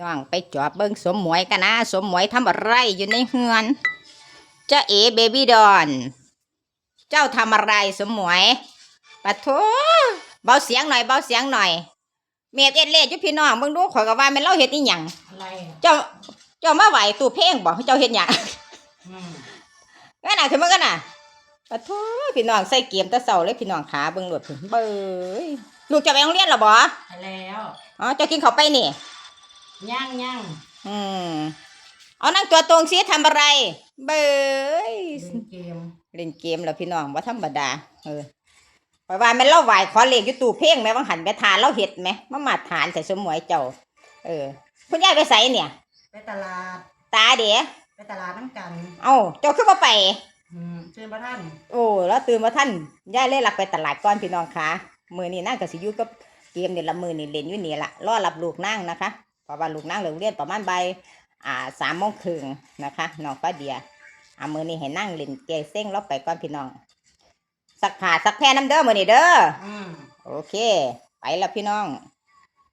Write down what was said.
น้องไปจอบเบิ้งสมหมวยกันนะ สมหมวยทำอะไรอยู่ในเฮือน เจ้าเอเบบี้ดอน เจ้าทำอะไรสมหมวยปะโถเบาเสียงหน่อยเบาเสียงหน่อย เมียเอ็ดเล่จุพี่น้องเบิ่งดูข่อยก็ว่าแมันเล่าเฮ็ดอีหยังอะไรอะเจ้าเจ้ามาไหวตู้เพลงบ่เจ้าเฮ็ดหยังอืมงั้นน่ะคือมันกันน่ะปะโถพี่น้องใส่เกมแตะเสาเลยพี่น้องขาเบิ่งรถถึงเบ้ยลูกจะไปโรงเรียนหรอบ่ไปแล้วอ๋อเจ้ากินข้าวไปนี่ ย่างย่างอืมเอานั่งตัวตรงสิทำอะไร เบยเล่นเกมเล่นเกมแล้วพี่น้องว่าธรรมดา เออปว่าแม่นเล่าไหวขอเลขอยู่ตู้เพลงแม่บางหันไปทานเล่าเห็ดไหมมามาทานใส่สมหมวยเจ้า เออ คุณยายไปใส่เนี่ย ไปตลาด ตาเดี๋ยไปตลาดน้ำกัน เอ้าเจ้าขึ้นมาไปอืมเชิญพระท่าน โอ้แล้วตื่นมาท่านยายเล่นหลักไปตลาดก่อนพี่น้องคะมือนี่นั่งกับสิอยุกับเกมเนี่ยละมือนี่เล่นอยู่นี่ละรอรับลูกนั่งนะคะเพ ราะว่าลูกนั่งเลิกเรียนประมาณบ่ายอ่าสามโมงครึ่งนะคะน้องฟ้าเดียอ่ามือนี่ให้นั่งเล่นเกมเซ้งรอบไปก่อนพี่น้อง สักผ่าสักแพร่น้ำเด้อมือนี่เด้ออืมโอเค ไปแล้วพี่น้อง